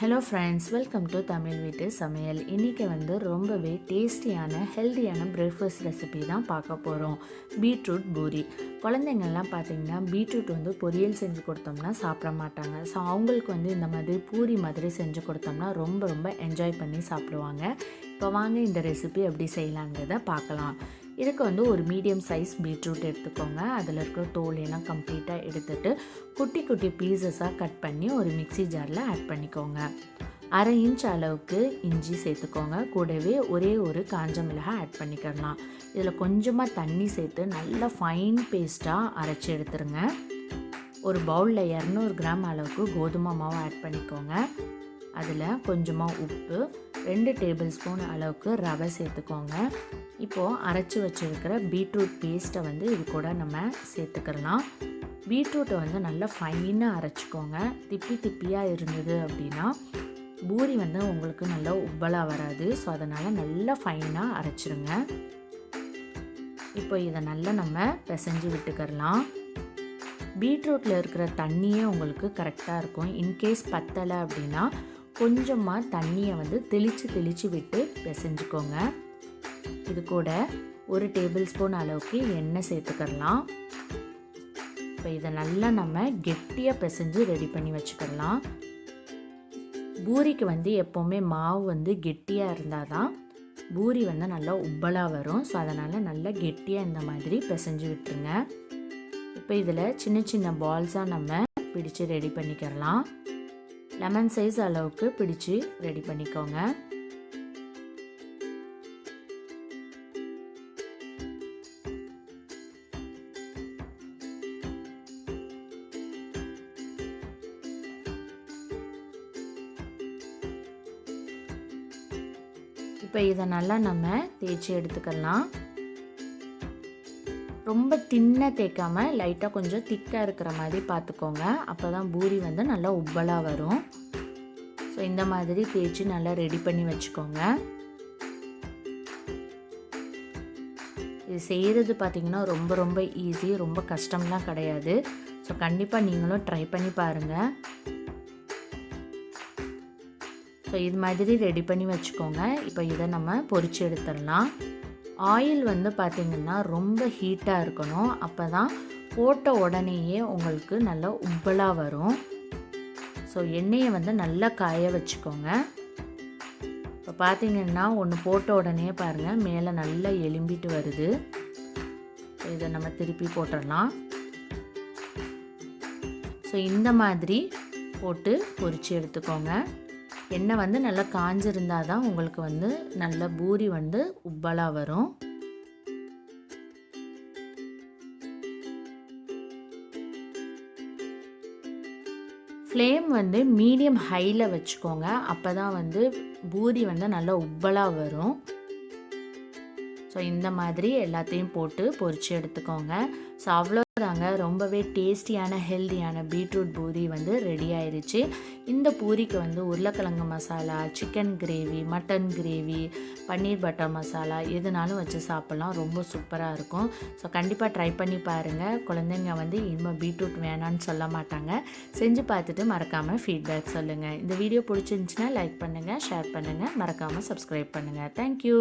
Hello friends welcome to Tamil வீட்டு சமையல் இன்றைக்கி வந்து ரொம்பவே டேஸ்டியான ஹெல்த்தியான பிரேக்ஃபாஸ்ட் ரெசிபி தான் பார்க்க போகிறோம் பீட்ரூட் பூரி. குழந்தைங்கள்லாம் பார்த்திங்கன்னா பீட்ரூட் வந்து பொரியல் செஞ்சு கொடுத்தோம்னா சாப்பிட மாட்டாங்க. ஸோ அவங்களுக்கு வந்து இந்த மாதிரி பூரி மாதிரி செஞ்சு கொடுத்தோம்னா ரொம்ப ரொம்ப என்ஜாய் பண்ணி சாப்பிடுவாங்க. இப்போ வாங்க இந்த ரெசிபி எப்படி செய்யலாங்கிறத பார்க்கலாம். இதுக்கு வந்து ஒரு மீடியம் சைஸ் பீட்ரூட் எடுத்துக்கோங்க. அதில் இருக்கிற தோல் எல்லாம் கம்ப்ளீட்டாக எடுத்துட்டு குட்டி குட்டி பீசஸாக கட் பண்ணி ஒரு மிக்சி ஜாரில் ஆட் பண்ணிக்கோங்க. அரை இன்ச் அளவுக்கு இஞ்சி சேர்த்துக்கோங்க. கூடவே ஒரே ஒரு காஞ்ச மிளகாய் ஆட் பண்ணிக்கிடலாம் இதில் கொஞ்சமாக தண்ணி சேர்த்து நல்லா ஃபைன் பேஸ்ட்டாக அரைச்சி எடுத்துருங்க. ஒரு பவுலில் இரநூறு கிராம் அளவுக்கு கோதுமை மாவு ஆட் பண்ணிக்கோங்க. அதில் கொஞ்சமாக உப்பு ரெண்டு டேபிள் ஸ்பூன் அளவுக்கு ரவை சேர்த்துக்கோங்க. இப்போது அரைச்சி வச்சுருக்கிற பீட்ரூட் பேஸ்ட்டை வந்து இது கூட நம்ம சேர்த்துக்கலாம். பீட்ரூட்டை வந்து நல்லா ஃபைனாக அரைச்சிக்கோங்க. திப்பி திப்பியாக இருந்தது அப்படின்னா பூரி வந்து உங்களுக்கு நல்லா உப்பலாக வராது. ஸோ அதனால் நல்லா ஃபைனாக அரைச்சிருங்க. இப்போ இதை நல்லா நம்ம பிசைஞ்சு விட்டுக்கரலாம் பீட்ரூட்டில் இருக்கிற தண்ணியே உங்களுக்கு கரெக்டாக இருக்கும். இன்கேஸ் பத்தலை அப்படின்னா கொஞ்சமாக தண்ணியை வந்து தெளித்து தெளித்து விட்டு பிசைஞ்சுக்கோங்க. இது கூட ஒரு டேபிள் ஸ்பூன் அளவுக்கு எண்ணெய் சேர்த்துக்கலாம் இப்போ இதை நல்லா நம்ம கெட்டியாக பிசைஞ்சு ரெடி பண்ணி வச்சுக்கலாம் பூரிக்கு வந்து எப்போவுமே மாவு வந்து கெட்டியாக இருந்தால் தான் பூரி வந்து நல்லா உப்பலாக வரும். ஸோ அதனால் நல்லா கெட்டியாக இந்த மாதிரி பிசைஞ்சு விட்டுருங்க. இப்போ இதில் சின்ன சின்ன பால்ஸாக நம்ம பிடிச்சு ரெடி பண்ணிக்கிறலாம். லெமன் சைஸ் அளவுக்கு பிடிச்சு ரெடி பண்ணிக்கோங்க. இப்போ இதை நல்லா நம்ம தேய்ச்சி எடுத்துக்கலாம். ரொம்ப தின்னாக தேய்க்காம லைட்டாக கொஞ்சம் திக்காக இருக்கிற மாதிரி பார்த்துக்கோங்க அப்போ தான் பூரி வந்து நல்லா உப்பலாக வரும். ஸோ இந்த மாதிரி தேய்ச்சி நல்லா ரெடி பண்ணி வச்சுக்கோங்க. இது செய்கிறது பார்த்திங்கன்னா ரொம்ப ரொம்ப ஈஸி ரொம்ப கஷ்டம்லாம் கிடையாது. ஸோ கண்டிப்பாக நீங்களும் ட்ரை பண்ணி பாருங்கள் ஸோ இது மாதிரி ரெடி பண்ணி வச்சுக்கோங்க. இப்போ இதை நம்ம பொறிச்சு எடுத்துடலாம். ஆயில் வந்து பார்த்திங்கன்னா ரொம்ப ஹீட்டாக இருக்கணும். அப்போ தான் போட்ட உடனேயே உங்களுக்கு நல்லா உப்பலாக வரும். ஸோ எண்ணெயை வந்து நல்லா காய வச்சுக்கோங்க. இப்போ பார்த்தீங்கன்னா ஒன்று போட்ட உடனே பாருங்கள் மேலே நல்லா எலும்பிட்டு வருது. இதை நம்ம திருப்பி போட்டுடலாம் ஸோ இந்த மாதிரி போட்டு பொரித்து எடுத்துக்கோங்க. எண்ணெய் வந்து நல்லா காஞ்சிருந்தால் தான் உங்களுக்கு வந்து நல்ல பூரி வந்து உப்பலாக வரும். ஃப்ளேம் வந்து மீடியம் ஹையில் வச்சுக்கோங்க. அப்போ தான் வந்து பூரி வந்து நல்லா உப்பலாக வரும். ஸோ இந்த மாதிரி எல்லாத்தையும் போட்டு பொரித்து எடுத்துக்கோங்க. ஸோ அவ்வளோதாங்க ரொம்பவே டேஸ்டியான ஹெல்த்தியான பீட்ரூட் பூரி வந்து ரெடி ஆயிடுச்சு இந்த பூரிக்கு வந்து உருளைக்கிழங்கு masala chicken gravy mutton gravy paneer butter masala எதுனாலும் வச்சு சாப்பிட்லாம். ரொம்ப சூப்பராக இருக்கும். ஸோ கண்டிப்பாக ட்ரை பண்ணி பாருங்கள் குழந்தைங்க வந்து இனிமேல் பீட்ரூட் வேணான்னு சொல்ல மாட்டாங்க. செஞ்சு பார்த்துட்டு மறக்காமல் ஃபீட்பேக் சொல்லுங்கள் இந்த வீடியோ பிடிச்சிருந்துச்சின்னா லைக் பண்ணுங்கள் ஷேர் பண்ணுங்கள் மறக்காமல் சப்ஸ்கிரைப் பண்ணுங்கள் தேங்க்யூ